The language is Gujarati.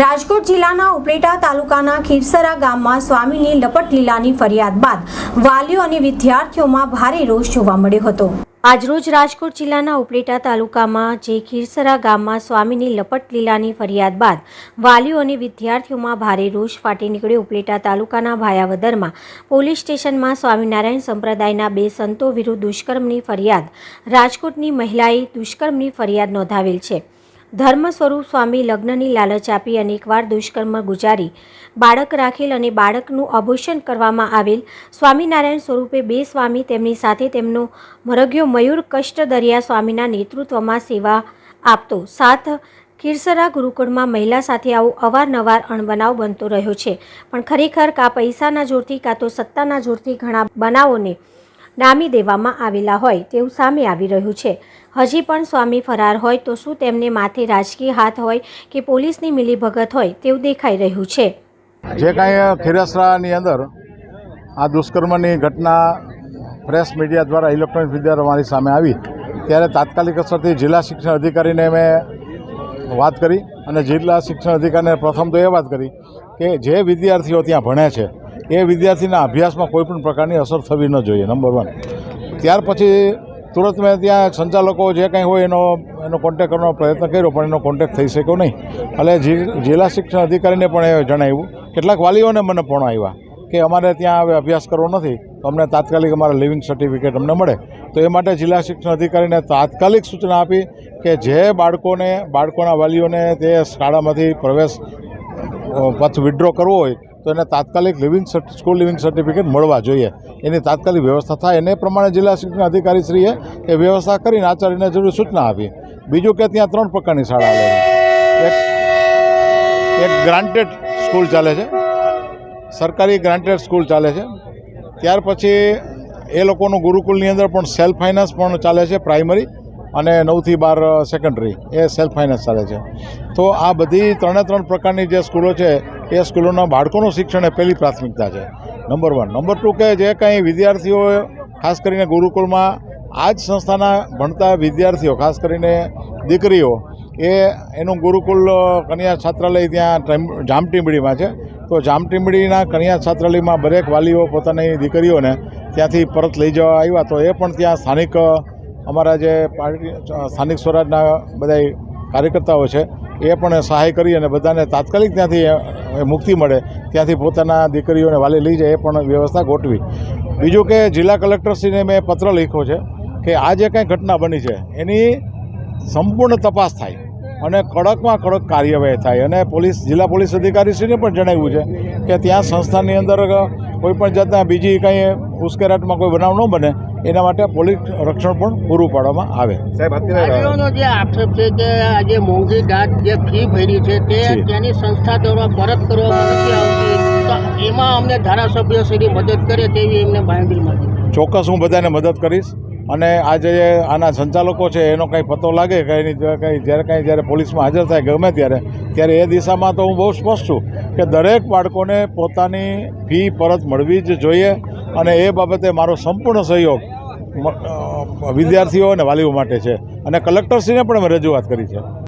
રાજકોટ જિલ્લાના ઉપલેટા તાલુકાના ખીરસરા ગામમાં સ્વામીની લપટ લીલાની ફરિયાદ બાદ વાલીઓ અને વિદ્યાર્થીઓમાં ભારે રોષ જોવા મળ્યો હતો. આજરોજ રાજકોટ જિલ્લાના ઉપલેટા તાલુકામાં જે ખીરસરા ગામમાં સ્વામીની લપટ લીલાની ફરિયાદ બાદ વાલીઓ અને વિદ્યાર્થીઓમાં ભારે રોષ ફાટી નીકળ્યો. ઉપલેટા તાલુકાના ભાયાવદરમાં પોલીસ સ્ટેશનમાં સ્વામિનારાયણ સંપ્રદાયના બે સંતો વિરુદ્ધ દુષ્કર્મની ફરિયાદ રાજકોટની મહિલાએ દુષ્કર્મની ફરિયાદ નોંધાવેલ છે. ધર્મ સ્વરૂપ સ્વામી લગ્નની લાલચ આપી અનેકવાર દુષ્કર્મ ગુજારી. બાળક રાખેલ અને બાળકનું અભૂષણ કરવામાં આવેલ સ્વામિનારાયણ સ્વરૂપે બે સ્વામી તેમની સાથે તેમનો મરગ્યો મયુર કષ્ટ દરિયા સ્વામીના નેતૃત્વમાં સેવા આપતો. સાથ ખીરસરા ગુરુકુળમાં મહિલા સાથે આવો અવારનવાર અણબનાવ બનતો રહ્યો છે. પણ ખરેખર કાં પૈસાના જોરથી કાં તો સત્તાના જોરથી ઘણા બનાવોને નામી દેવામાં આવેલા હોય તેવું સામે આવી રહ્યું છે. હજી પણ સ્વામી ફરાર હોય તો શું તેમને માથે રાજકીય હાથ હોય કે પોલીસની મિલીભગત હોય તેવું દેખાઈ રહ્યું છે? જે કાંઈ ખીરસરાની અંદર આ દુષ્કર્મની ઘટના પ્રેસ મીડિયા દ્વારા ઇલેક્ટ્રોનિક મીડિયા મારી સામે આવી, ત્યારે તાત્કાલિક અસરથી જિલ્લા શિક્ષણ અધિકારીને મેં વાત કરી અને જિલ્લા શિક્ષણ અધિકારીને પ્રથમ તો એ વાત કરી કે જે વિદ્યાર્થીઓ ત્યાં ભણે છે એ વિદ્યાર્થીના અભ્યાસમાં કોઈપણ પ્રકારની અસર થવી ન જોઈએ નંબર વન ત્યાર પછી તુરંત મેં ત્યાં સંચાલકો જે કંઈ હોય એનો એનો કોન્ટેક કરવાનો પ્રયત્ન કર્યો, પણ એનો કોન્ટેક થઈ શક્યો નહીં. એટલે જિલ્લા શિક્ષણ અધિકારીને પણ એ જણાવ્યું. કેટલાક વાલીઓને મને પણ આવ્યા કે અમારે ત્યાં હવે અભ્યાસ કરવો નથી અમને તાત્કાલિક અમારા લિવિંગ સર્ટિફિકેટ અમને મળે. તો એ માટે જિલ્લા શિક્ષણ અધિકારીને તાત્કાલિક સૂચના આપી કે જે બાળકોને, બાળકોના વાલીઓને તે શાળામાંથી પ્રવેશ પથ વિડ્રો કરવો હોય તો એને તાત્કાલિક લિવિંગ સ્કૂલ લિવિંગ સર્ટિફિકેટ મળવા જોઈએ. એની તાત્કાલિક વ્યવસ્થા થાય. એને પ્રમાણે જિલ્લા શિક્ષણ અધિકારીશ્રીએ એ વ્યવસ્થા કરીને આચાર્યને જરૂરી સૂચના આપી. બીજું કે ત્યાં ત્રણ પ્રકારની શાળા આવેલી એક એક ગ્રાન્ટેડ સ્કૂલ ચાલે છે. સરકારી ગ્રાન્ટેડ સ્કૂલ ચાલે છે. ત્યાર પછી એ લોકોનું ગુરુકુલની અંદર પણ સેલ્ફ ફાઇનાન્સ પણ ચાલે છે પ્રાઇમરી અને નવથી બાર સેકન્ડરી એ સેલ્ફ ફાઇનાન્સ ચાલે છે. તો આ બધી ત્રણે ત્રણ પ્રકારની જે સ્કૂલો છે એ સ્કૂલોના બાળકોનું શિક્ષણ એ પહેલી પ્રાથમિકતા છે. નંબર વન નંબર ટુ કે જે કાંઈ વિદ્યાર્થીઓ ખાસ કરીને ગુરુકુળમાં આ જ સંસ્થાના ભણતા વિદ્યાર્થીઓ, ખાસ કરીને દીકરીઓ, એ એનું ગુરુકુલ કન્યા છાત્રાલય ત્યાં જામટીંબડીમાં છે. તો જામટીમડીના કન્યા છાત્રાલયમાં દરેક વાલીઓ પોતાની દીકરીઓને ત્યાંથી પરત લઈ જવા આવ્યા. તો એ પણ ત્યાં સ્થાનિક અમારા જે પાર્ટી સ્થાનિક સ્વરાજના બધા કાર્યકર્તાઓ છે, એ પણ સહાય કરી અને બધાને તાત્કાલિક ત્યાંથી મુક્તિ મળે, ત્યાંથી પોતાના દીકરીઓને વાલી લઈ જાય એ પણ વ્યવસ્થા ગોઠવી. બીજું કે જિલ્લા કલેક્ટરશ્રીને મેં પત્ર લખ્યો છે કે આ જે કંઈ ઘટના બની છે, એની સંપૂર્ણ તપાસ થાય અને કડકમાં કડક કાર્યવાહી થાય. અને પોલીસ, જિલ્લા પોલીસ અધિકારીશ્રીને પણ જણાવ્યું છે કે ત્યાં સંસ્થાની અંદર કોઈપણ જાતના બીજી કંઈ ઉશ્કેરાટમાં કોઈ બનાવ ન બને. એના માટે પોલીસ રક્ષણ પણ પૂરું પાડવામાં આવે. સાહેબ અત્યારે જે આક્ષેપ છે કે આજે જે મોંઘી દાટ જે ફી ભરી છે તે તેની સંસ્થા દ્વારા પરત કરવામાં નથી આવતી. તો એમાં અમને ધારાસભ્ય શ્રી મદદ કરે તેવી એમને બાંયધરી મળી ચોક્કસ હું બધાને મદદ કરીશ. અને આ જે આના સંચાલકો છે એનો કંઈ પતો લાગે કે એની કંઈ જ્યારે કંઈ જ્યારે પોલીસમાં હાજર થાય ગમે ત્યારે ત્યારે એ દિશામાં તો હું બહુ સ્પષ્ટ છું કે દરેક બાળકોને પોતાની ફી પરત મળવી જ જોઈએ અને એ બાબતે મારો સંપૂર્ણ સહયોગ વિદ્યાર્થીઓ અને વાલીઓ માટે છે. અને કલેક્ટરશ્રીને પણ અમે રજૂઆત કરી છે.